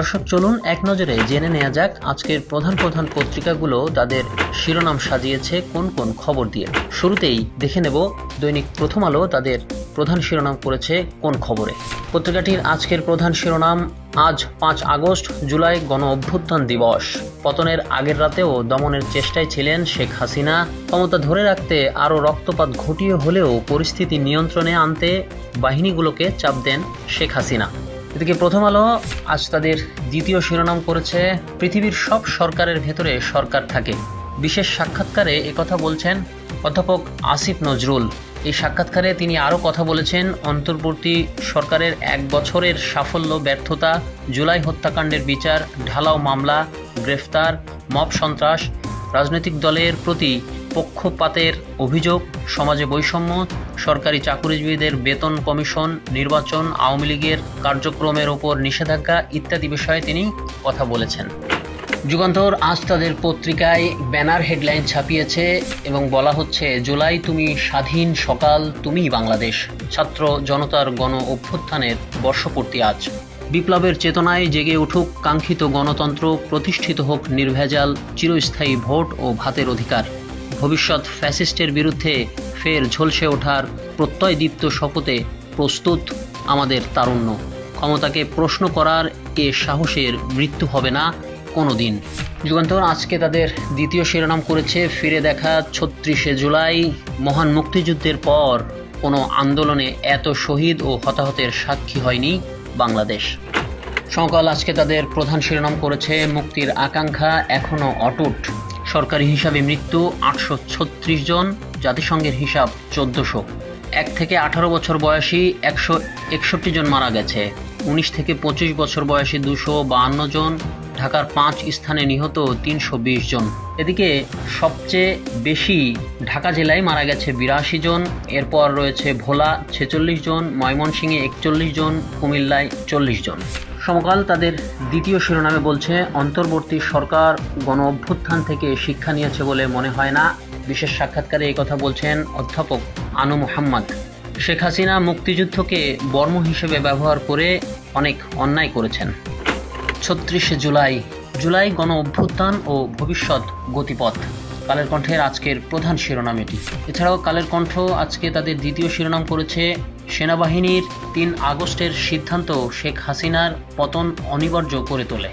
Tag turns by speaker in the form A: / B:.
A: দর্শক, চলুন এক নজরে জেনে নেওয়া যাক আজকের প্রধান প্রধান পত্রিকাগুলো তাদের শিরোনাম সাজিয়েছে কোন কোন খবর দিয়ে। শুরুতেই দেখে নেব দৈনিক প্রথম আলো তাদের প্রধান শিরোনাম করেছে কোন খবরে। পত্রিকাটির আজকের প্রধান শিরোনাম, আজ পাঁচ আগস্ট, জুলাই গণ অভ্যুত্থান দিবস। পতনের আগের রাতেও দমনের চেষ্টায় ছিলেন শেখ হাসিনা। ক্ষমতা ধরে রাখতে আরও রক্তপাত ঘটিয়ে হলেও পরিস্থিতি নিয়ন্ত্রণে আনতে বাহিনীগুলোকে চাপ দেন শেখ হাসিনা। এদিকে প্রথম আলো, আজ তাদের দ্বিতীয় শিরোনাম করেছে, পৃথিবীর সব সরকারের ভেতরে সরকার থাকে। বিশেষ সাক্ষাৎকারে একথা বলছেন অধ্যাপক আসিফ নজরুল। এই সাক্ষাৎকারে তিনি আরও কথা বলেছেন, অন্তর্বর্তী সরকারের এক বছরের সাফল্য, ব্যর্থতা, জুলাই হত্যাকাণ্ডের বিচার, ঢালাও মামলা, গ্রেফতার, মব সন্ত্রাস, রাজনৈতিক দলের প্রতি পক্ষপাতের অভিযোগ, সমাজে বৈষম্য, সরকারি চাকুরিজীবীদের বেতন কমিশন, নির্বাচন, আওয়ামী লীগের কার্যক্রমের ওপর নিষেধাজ্ঞা ইত্যাদি বিষয়ে তিনি কথা বলেছেন। যুগান্তর আজ তাদের পত্রিকায় ব্যানার হেডলাইন ছাপিয়েছে এবং বলা হচ্ছে, জুলাই তুমি স্বাধীন, সকাল তুমিই বাংলাদেশ। ছাত্র জনতার গণ অভ্যুত্থানের বর্ষপূর্তি আজ। বিপ্লবের চেতনায় জেগে উঠুক কাঙ্ক্ষিত গণতন্ত্র, প্রতিষ্ঠিত হোক নির্ভেজাল, চিরস্থায়ী ভোট ও ভাতের অধিকার। ভবিষ্যৎ ফ্যাসিস্টের বিরুদ্ধে ফের ঝলসে ওঠার প্রত্যয়দীপ্ত শপথে প্রস্তুত আমাদের তারুণ্য। ক্ষমতাকে প্রশ্ন করার এ সাহসের মৃত্যু হবে না কোনো দিন যুগান্তর আজকে তাদের দ্বিতীয় শিরোনাম করেছে ফিরে দেখা ছত্রিশে জুলাই। মহান মুক্তিযুদ্ধের পর কোনো আন্দোলনে এত শহীদ ও হতাহতের সাক্ষী হয়নি বাংলাদেশ। সমকাল আজকে তাদের প্রধান শিরোনাম করেছে মুক্তির আকাঙ্ক্ষা এখনও অটুট। সরকারি হিসাবে মৃত্যু আটশো ছত্রিশ জন, জাতিসংঘের হিসাব চোদ্দশো। এক থেকে আঠারো বছর বয়সী একশো একষট্টি জন মারা গেছে। উনিশ থেকে পঁচিশ বছর বয়সী দুশো বাহান্ন জন, ঢাকার পাঁচ স্থানে নিহত তিনশো বিশ জন। এদিকে সবচেয়ে বেশি ঢাকা জেলায় মারা গেছে বিরাশি জন, এরপর রয়েছে ভোলা ছেচল্লিশ জন, ময়মনসিংহে একচল্লিশ জন, কুমিল্লায় চল্লিশ জন। সমকাল তাদের দ্বিতীয় শিরোনামে বলছে, অন্তর্বর্তী সরকার গণ অভ্যুত্থান থেকে শিক্ষা নিয়েছে বলে মনে হয় না। বিশেষ সাক্ষাৎকারে এই কথা বলছেন অধ্যাপক আনু মোহাম্মদ। শেখ হাসিনা মুক্তিযুদ্ধকে বর্ম হিসেবে ব্যবহার করে অনেক অন্যায় করেছেন। ছত্রিশে জুলাই জুলাই গণ অভ্যুত্থান ও ভবিষ্যৎ গতিপথ। কালের কণ্ঠের আজকের প্রধান শিরোনাম এটি। এছাড়াও কালের কণ্ঠ আজকে তাদের দ্বিতীয় শিরোনাম করেছে সেনাবাহিনীর তিন আগস্টের সিদ্ধান্ত শেখ হাসিনার পতন অনিবার্য করে তোলে।